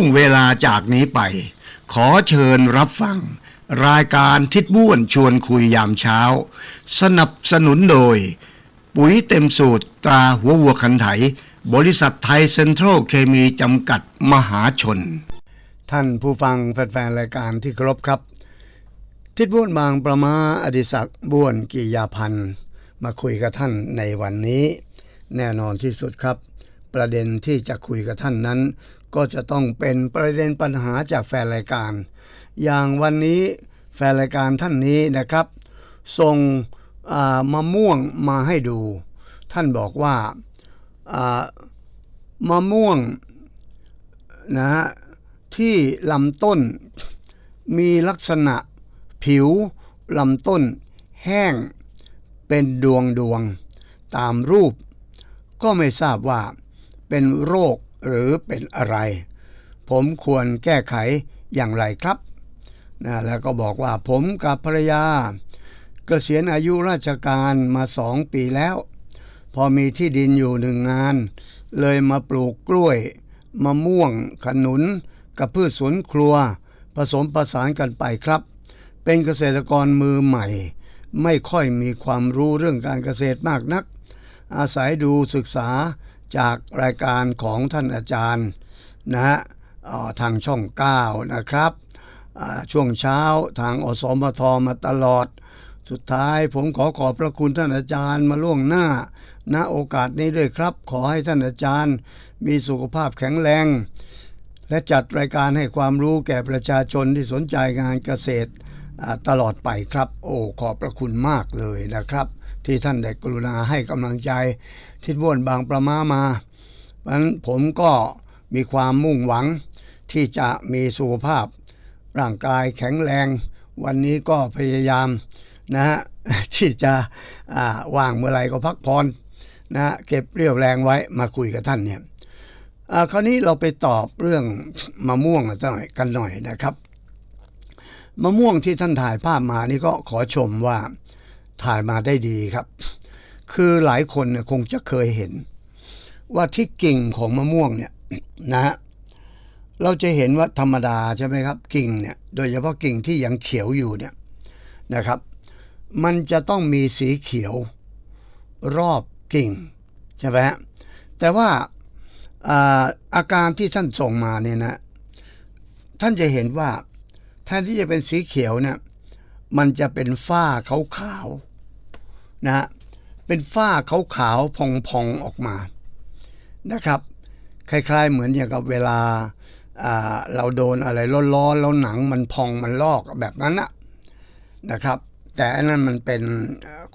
วงเวลาจากนี้ไป ขอเชิญรับฟัง รายการทิดบ้วนชวนคุยยามเช้า สนับสนุนโดย ปุ๋ยเต็มสูตรตราหัววัวคันไถ บริษัทไทยเซ็นทรัลเคมีจำกัดมหาชน ท่านผู้ฟังแฟนๆ รายการที่เคารพครับ ทิดบ้วนบางประมาอดิศักดิ์บ้วนกิยาพันธ์มาคุยกับท่านในวันนี้ แน่นอนที่สุดครับ ประเด็นที่จะคุยกับท่านนั้น ก็จะต้องเป็นประเด็นปัญหาจากแฟนรายการ อย่างวันนี้แฟนรายการท่านนี้นะครับ ส่งมะม่วงมาให้ดู ท่านบอกว่ามะม่วงนะฮะที่ลำต้นมีลักษณะผิวลำต้นแห้งเป็นดวงดวงตามรูป ก็ไม่ทราบว่าเป็นโรค หรือเป็นอะไร ผมควรแก้ไขอย่างไรครับนะแล้วก็บอกว่าผมกับภรรยา เกษียณอายุราชการมาสองปีแล้ว พอมีที่ดินอยู่หนึ่งงาน เลยมาปลูกกล้วย มะม่วง ขนุน กับพืชสวนครัว ผสมประสานกันไปครับ เป็นเกษตรกรมือใหม่ ไม่ค่อยมีความรู้เรื่องการเกษตรมากนัก อาศัยดูศึกษา จากรายการของท่านอาจารย์นะฮะทางช่อง 9 นะครับช่วงเช้าทางอสมทมาตลอด สุดท้ายผมขอขอบพระคุณท่านอาจารย์มาล่วงหน้า ณโอกาสนี้ด้วยครับ ขอให้ท่านอาจารย์มีสุขภาพแข็งแรง และจัดรายการให้ความรู้แก่ประชาชนที่สนใจงานเกษตรตลอดไปครับ โอ้ขอบพระคุณมากเลยนะครับ ที่ท่านได้กรุณาให้กำลังใจทิศบ้วนบางประมามาเพราะนั้นผมก็มีความมุ่งหวังที่จะมีสุขภาพ ร่างกายแข็งแรง วันนี้ก็พยายามนะฮะที่จะว่างเมื่อไหรก็พักผ่อนนะเก็บเรี่ยวแรงไว้มาคุยกับท่านเนี่ยคราวนี้เราไปตอบเรื่องมะม่วงกันหน่อยนะครับ มะม่วงที่ท่านถ่ายภาพมานี่ก็ขอชมว่า ถ่ายมาได้ดีครับ คือหลายคนเนี่ยคงจะเคยเห็น ว่าที่กิ่งของมะม่วงเนี่ยนะฮะเราจะเห็นว่าธรรมดาใช่ไหมครับ กิ่งเนี่ยโดยเฉพาะกิ่งที่ยังเขียวอยู่เนี่ยนะครับ มันจะต้องมีสีเขียวรอบกิ่งใช่ไหมฮะแต่ว่าอ่าอาการที่ท่านส่งมาเนี่ยนะ ท่านจะเห็นว่าแทนที่จะเป็นสีเขียวเนี่ยมันจะเป็นฝ้าขาวๆ นะฮะเป็นฝ้าขาวๆพองๆออกมานะครับคล้ายๆเหมือนอย่างกับเวลาเราโดนอะไรร้อนๆแล้วหนังมันพองมันลอกแบบนั้นนะนะครับ แต่อันนั้นมันเป็น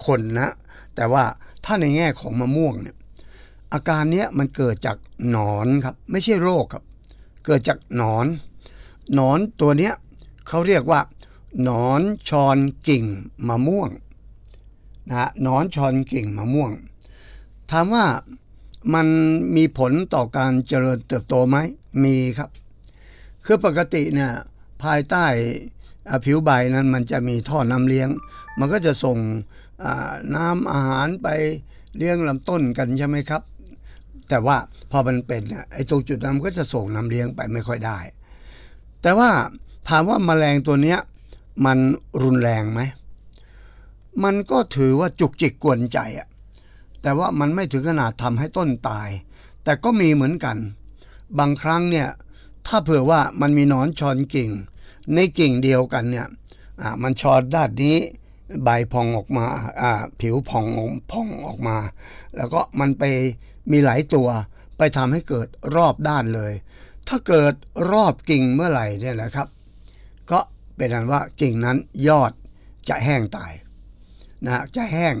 คนนะแต่ว่าถ้าในแง่ของมะม่วงเนี่ยอาการเนี้ยมันเกิดจากหนอนครับ ไม่ใช่โรคครับ เกิดจากหนอน หนอนตัวเนี้ยเขาเรียกว่าหนอนชอนกิ่งมะม่วง นะนอนชอนกิ่งมะม่วง ถามว่ามันมีผลต่อการเจริญเติบโตไหมมีครับ คือปกติเนี่ยภายใต้ผิวใบนั้นมันจะมีท่อน้ำเลี้ยง มันก็จะส่งน้ำอาหารไปเลี้ยงลำต้นกันใช่ไหมครับ แต่ว่าพอมันเป็นเนี่ยไอ้ตรงจุดนั้นมันก็จะส่งน้ำเลี้ยงไปไม่ค่อยได้ แต่ว่าถามว่าแมลงตัวเนี้ยมันรุนแรงไหม มันก็ถือว่าจุกจิกกวนใจอะแต่ว่ามันไม่ถึงขนาดทำให้ต้นตาย แต่ก็มีเหมือนกัน บางครั้งเนี่ยถ้าเผื่อว่ามันมีหนอนชอนกิ่ง ในกิ่งเดียวกันเนี่ยอ่ามันชอนด้านนี้ใบพองออกมาอ่าผิวพองพองออกมา แล้วก็มันไปมีหลายตัวไปทำให้เกิดรอบด้านเลย ถ้าเกิดรอบกิ่งเมื่อไหร่เนี่ยนะครับ ก็เป็นอันว่ากิ่งนั้นยอดจะแห้งตาย นะฮะจะแห้ง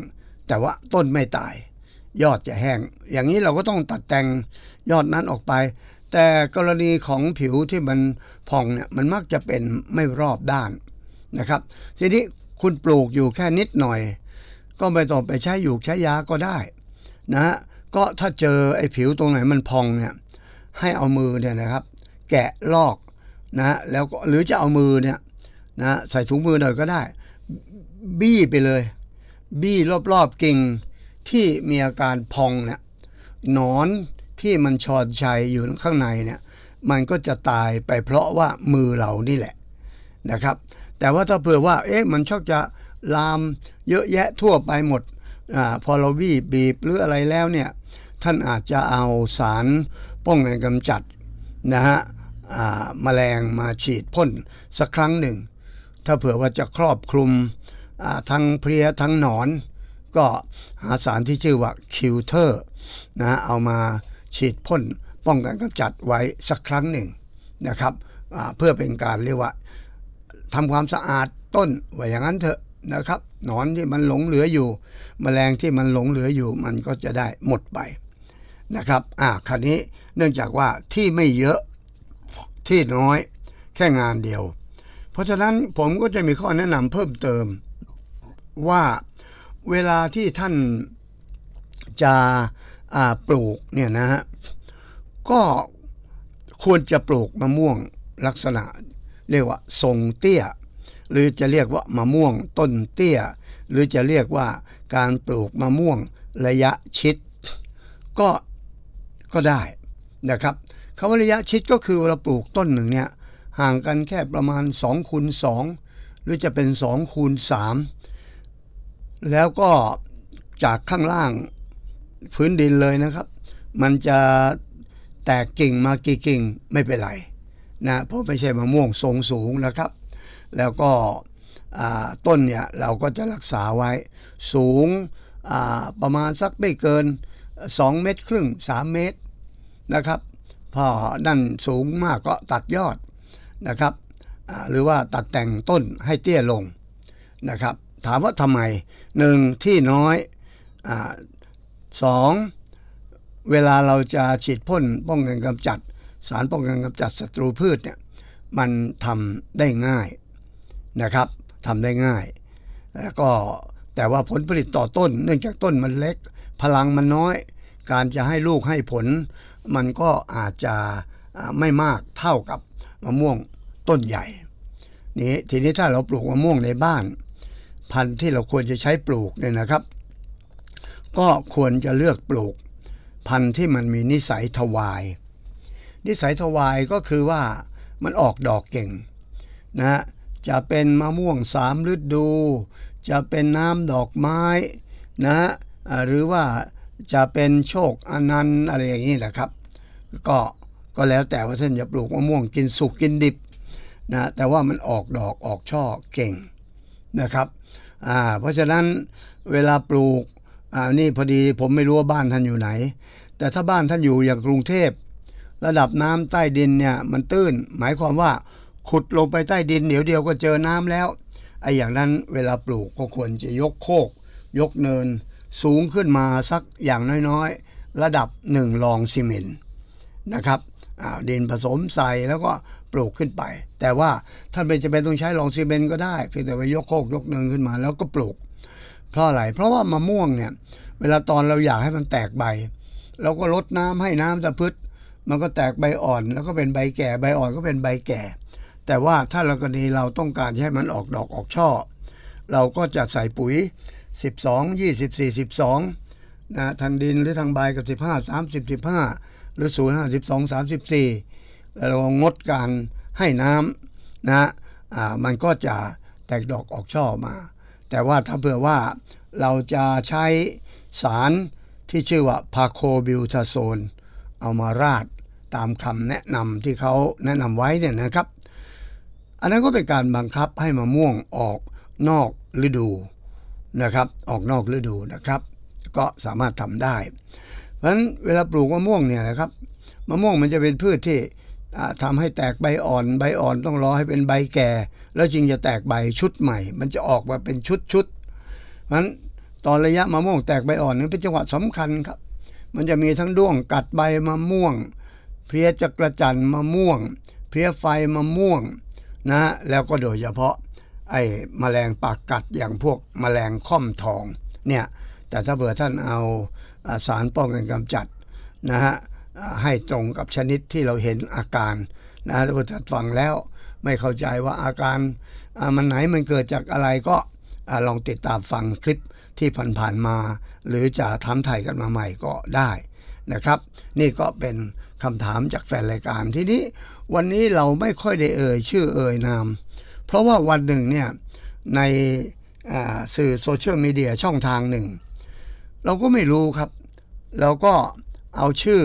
แต่ว่าต้นไม่ตาย ยอดจะแห้ง อย่างนี้เราก็ต้องตัดแต่งยอดนั้นออกไป แต่กรณีของผิวที่มันพองเนี่ยมันมักจะเป็นไม่รอบด้านนะครับ ทีนี้คุณปลูกอยู่แค่นิดหน่อย ก็ไม่ต้องไปใช้อยู่ใช้ยาก็ได้นะ ก็ถ้าเจอไอ้ผิวตรงไหนมันพองเนี่ยให้เอามือเนี่ยนะครับ แกะลอกนะฮะแล้วก็หรือจะเอามือเนี่ยนะใส่ถุงมือหน่อยก็ได้ บี้ไปเลย บี้รอบๆกิ่งที่มีอาการพองเนี่ยหนอนที่มันชอนชัยอยู่ข้างในเนี่ยมันก็จะตายไปเพราะว่ามือเรานี่แหละนะครับ แต่ว่าถ้าเผื่อว่าเอ๊ะมันชอบจะลามเยอะแยะทั่วไปหมดอาพอเราบีบบีบหรืออะไรแล้วเนี่ยท่านอาจจะเอาสารป้องกันกำจัดนะฮะอ่าแมลงมาฉีดพ่นสักครั้งหนึ่ง ถ้าเผื่อว่าจะครอบคลุม ทั้งเพลียทั้งหนอน ก็หาสารที่ชื่อว่าคิวเทอร์นะเอามาฉีดพ่นป้องกันกำจัดไว้สักครั้งหนึ่งนะครับเพื่อเป็นการเรียกว่าทำความสะอาดต้นไว้อย่างนั้นเถอะนะครับหนอนที่มันหลงเหลืออยู่แมลงที่มันหลงเหลืออยู่ มันก็จะได้หมดไปนะครับอ่าคราวนี้เนื่องจากว่าที่ไม่เยอะที่น้อยแค่งานเดียว เพราะฉะนั้นผมก็จะมีข้อแนะนำเพิ่มเติม ว่าเวลาที่ท่านจะปลูกเนี่ยนะฮะก็ควรจะปลูกมะม่วงลักษณะ เรียกว่าทรงเตี้ย หรือจะเรียกว่ามะม่วงต้นเตี้ย หรือจะเรียกว่าการปลูกมะม่วงระยะชิด ก็ก็ได้นะครับคำว่าระยะชิดก็คือเราปลูกต้นหนึ่งเนี่ยห่างกันแค่ประมาณ2คูณ2หรือจะเป็น2คูณ3 แล้วก็จากข้างล่างพื้นดินเลยนะครับ มันจะแตกกิ่งมากี่กิ่งไม่เป็นไรนะเพราะไม่ใช่มะม่วงทรงสูงนะครับ แล้วก็ต้นเนี่ยเราก็จะรักษาไว้สูงประมาณสักไม่เกิน 2 เมตรครึ่ง 3 เมตรนะครับพอนั่นสูงมากก็ตัดยอดนะครับหรือว่าตัดแต่งต้นให้เตี้ยลงนะครับ ถามว่าทำไมหนึ่งที่น้อยอสองเวลาเราจะฉีดพ่นป้องกันกำจัด สารป้องกันกำจัดศัตรูพืชเนี่ยมันทำได้ง่ายนะครับทำได้ง่าย แล้วก็แต่ว่าผลผลิตต่อต้น เนื่องจากต้นมันเล็ก พลังมันน้อย การจะให้ลูกให้ผล มันก็อาจจะไม่มากเท่ากับมะม่วงต้นใหญ่นี่ทีนี้ถ้าเราปลูกมะม่วงในบ้าน พันธุ์ที่เราควรจะใช้ปลูกเนี่ยนะครับ ก็ควรจะเลือกปลูก พันธุ์ที่มันมีนิสัยทวาย นิสัยทวายก็คือว่ามันออกดอกเก่งนะฮะจะเป็นมะม่วงสามฤดู จะเป็นน้ำดอกไม้นะหรือว่าจะเป็นโชคอนันต์อะไรอย่างนี้นะครับ ก็ก็แล้วแต่ว่าท่านจะปลูกมะม่วงกินสุกกินดิบนะแต่ว่ามันออกดอกออกช่อเก่งนะครับ อ่าเพราะฉะนั้นเวลาปลูกอ่านี่พอดีผมไม่รู้ว่าบ้านท่านอยู่ไหน แต่ถ้าบ้านท่านอยู่อย่างกรุงเทพ ระดับน้ำใต้ดินเนี่ยมันตื้น หมายความว่าขุดลงไปใต้ดินเดี๋ยวเดียวก็เจอน้ำแล้วไอ้อย่างนั้นเวลาปลูกก็ควรจะยกโคก ยกเนิน สูงขึ้นมาสักอย่างน้อยๆ ระดับหนึ่งรองซีเมนต์นะครับดินผสมใส่แล้วก็ ปลูกขึ้นไป แต่ว่าท่านเป็นจะเป็นต้องใช้รองซีเมนต์ก็ได้เพียงแต่ว่ายกโคกยกเนินขึ้นมา แล้วก็ปลูก เพราะอะไรเพราะว่ามะม่วงเนี่ย เวลาตอนเราอยากให้มันแตกใบเราก็ลดน้ำให้น้ำตะพืชมันก็แตกใบอ่อน แล้วก็เป็นใบแก่ใบอ่อนก็เป็นใบแก่ แต่ว่าถ้าเรากรณีเราต้องการให้มันออกดอกออกช่อ เราก็จะใส่ปุ๋ย 12 24 12นะทางดินหรือทางใบกับ 15 30 15 หรือ 0 52 34 เรางดการให้น้ำนะอ่ามันก็จะแตกดอกออกช่อมา แต่ว่าถ้าเผื่อว่าเราจะใช้สารที่ชื่อว่าพาโคบิวทาโซนเอามาราดตามคำแนะนำที่เขาแนะนำไว้เนี่ยนะครับ อันนั้นก็เป็นการบังคับให้มะม่วงออกนอกฤดูนะครับ ออกนอกฤดูนะครับ ก็สามารถทำได้ เพราะฉะนั้นเวลาปลูกมะม่วงเนี่ยนะครับมะม่วงมันจะเป็นพืชที่ ทำาให้แตกใบอ่อนใบอ่อนต้องรอให้เป็นใบแก่ แล้วจึงจะแตกใบชุดใหม่ มันจะออกมาเป็นชุดชุดเพราะฉะนั้นตอนระยะมะม่วงแตกใบอ่อนนี่เป็นจังหวะสำคัญครับ มันจะมีทั้งด้วงกัดใบมะม่วง เพลียจักระจันมะม่วง เพลียไฟมะม่วงนะแล้วก็โดยเฉพาะไอ้แมลงปากกัดอย่างพวกแมลงค่อมทองเนี่ยแต่ถ้าเผื่อท่านเอาอาสารป้องกันกำจัดนะฮะ ให้ตรงกับชนิดที่เราเห็นอาการนะถ้าเผื่อท่านฟังแล้วไม่เข้าใจว่าอาการมันไหนมันเกิดจากอะไรก็อลองติดตามฟังคลิปที่ผ่านๆมา หรือจะทำถ่ายกันมาใหม่ก็ได้นะครับ นี่ก็เป็นคำถามจากแฟนรายการทีนี้ วันนี้เราไม่ค่อยได้เอ่ยชื่อเอ่ยนาม เพราะว่าวันหนึ่งเนี่ยในสื่อโซเชียลมีเดียช่องทางหนึ่ง เราก็ไม่รู้ครับ เราก็เอาชื่อ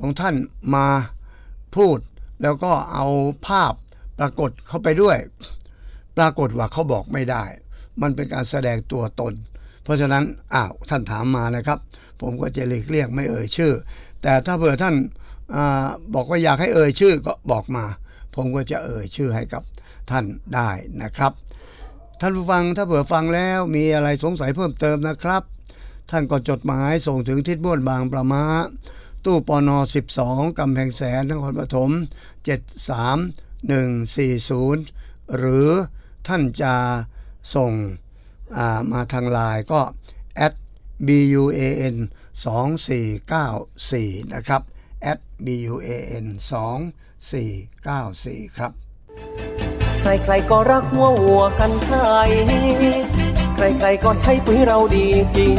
ของท่านมาพูด แล้วก็เอาภาพปรากฏเข้าไปด้วย ปรากฏว่าเขาบอกไม่ได้ มันเป็นการแสดงตัวตน เพราะฉะนั้นอ้าวท่านถามมานะครับ ผมก็จะหลีกเลี่ยงไม่เอ่ยชื่อ แต่ถ้าเผื่อท่านอาบอกว่าอยากให้เอ่ยชื่อก็บอกมา ผมก็จะเอ่ยชื่อให้กับท่านได้นะครับ ท่านผู้ฟังถ้าเผื่อฟังแล้วมีอะไรสงสัยเพิ่มเติมนะครับ ท่านก็จดหมายส่งถึงทิศบ้วนบางประมา ตู้ปอนอ12 กำแพงแสนนครปฐม 73140 หรือท่านจะส่งามาทางไลน์ก็ at buan 2494 นะครับ at buan 2494 ครับ ใครๆก็รักหัววัวกันไทยใครๆก็ใช้ปุ๋ยเราดีจริง